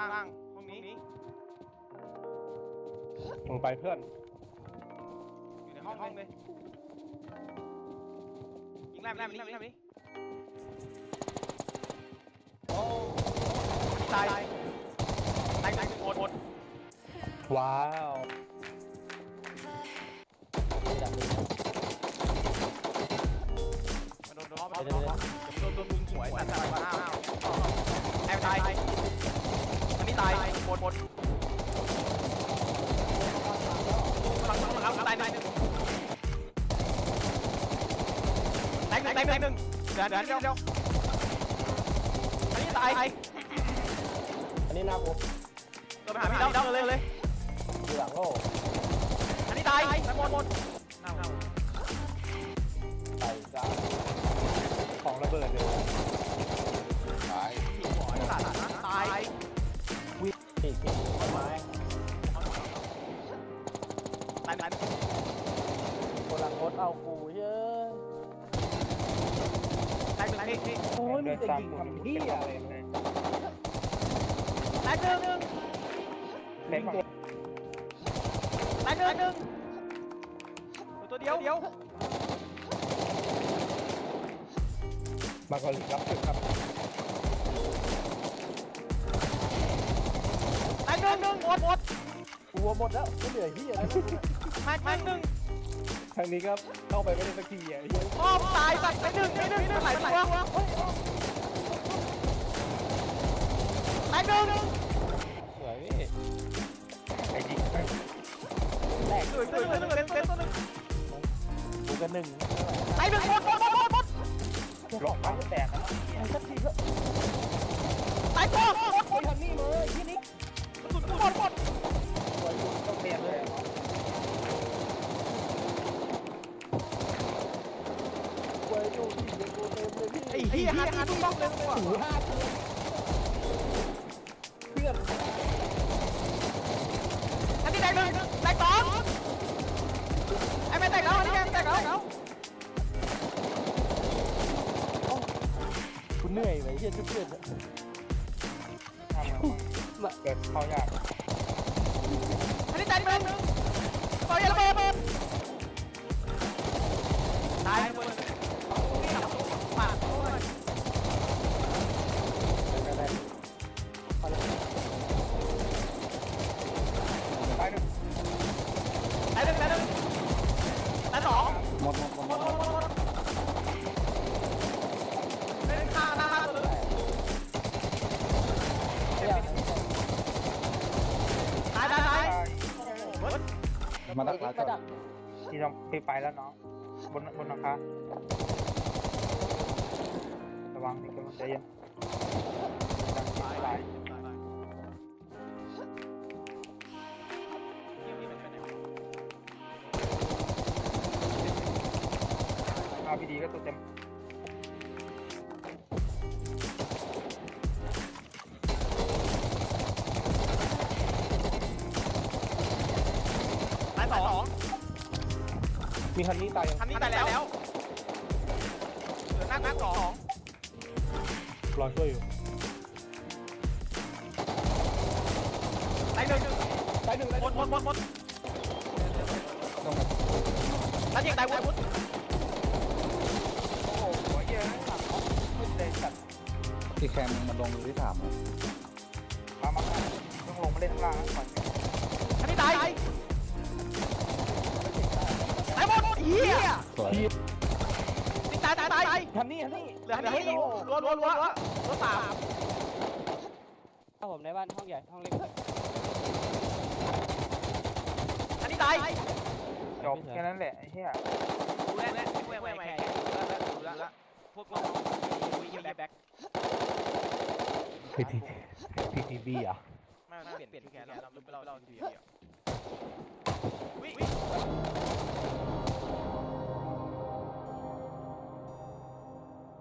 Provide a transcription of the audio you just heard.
างล่างห้องนี้ มึงไปเพื่อน อยู่ในห้องห้องเลยยิงแรมแรมนี้ยิงแรมนี้ตายตายตายตายหมดหมดว้าวมันโดนโดนล้อมันโดนล้อโดนโดนมึงหวยสัตว์สัตว์อ้าวแอบตายอัน นี้ตายหมดหมดหลังหลังหลังตายตายหนึ่งตายหนึ่งตายหนึ่งเดี๋ยวเดี๋ยวเดี๋ยวอันนี้ตายอันนี้หน้ากูเดินไปหาพี่เดาเลยเลยอยู่หลังโลอันนี้ตายหมดหมดใส่จ้าของระเบิดเลย โอ้ยมีแต่ยิงทำที่อะตายหนึ่งหนึ่งเล็กตายหนึ่งหนึ่งตัวเดียวเดียวมากอลิรับถึงครับตายหนึ่งหนึ่งหมดหมดกูหมดแล้วไม่เหลือที่อะไรมามาหนึ่ง ทางนี้ก็เข้าไปไม่ได้สักทีอะเยอะอ้อมตายสัตว์ตายหนึ่งตายหนึ่งตายหลายตัวตายหนึ่งสวยพี่ไอ้ยิงแตกตัวหนึ่งตัวหนึ่งตัวหนึ่งตัวหนึ่งตัวหนึ่งกูกันหนึ่งตายหนึ่งหมดหมดหมดหมดหมดหลอกมันแตกแล้วสักทีก็ตายตัวหมดหมดทำนี่เลยที่นี้สุดหมดหมด สวยต้องเปลี่ยนเลยสวยอยู่ที่เด็กกูเต็มเลย พี่ไอ้เหี้ยหันหันทุกบ้องเลยว่ะห้าตัวเพื่อนอันนี้แตายหนึ่งแตายสองไอ้แม่แตายแล้วอันนี้แม่ตายแล้วกูเหนื่อยไว้เฮียเพื่อนมาเกิดเข้ายากอันนี้แตายหนึ่งต่อยระเบิดตายหมด มาดักแล้วจ้ะที่ต้องที่ไปแล้วน้อง บนบนนะคะระวังนี่กำลังใจเย็นดังตายตายอาพีดีก็ตัวเต็ม มีคันนี้ตายยังคันนี้ตายแล้วเหลือนักนักสองรอช่วยอยู่ตายหนึ่งตายหนึ่งหมดหมดหมดหมดต้องมาตายยิงตายวุ้นโอ้โหเยอะหลังขึ้นเลยสัตว์ที่แคมมันลงอยู่ที่สามอะมามาต้องลงมาเล่นข้างล่างก่อนคันนี้ตาย เฮียสวยนี่ตายตายตายคันนี้คันนี้เหลือคันนี้รัวรัวรัวรัวรัวสามครับผมในบ้านห้องใหญ่ห้องเล็กคันนี้ตายจบแค่นั้นแหละไอ้เหี้ยดูแลแล้วดูแลแหวนแหวนดูแลแล้วพวกเราวีแบ็คพีทีพีทีบีอะไม่เปลี่ยนเปลี่ยนแค่เราเราเราดียววิ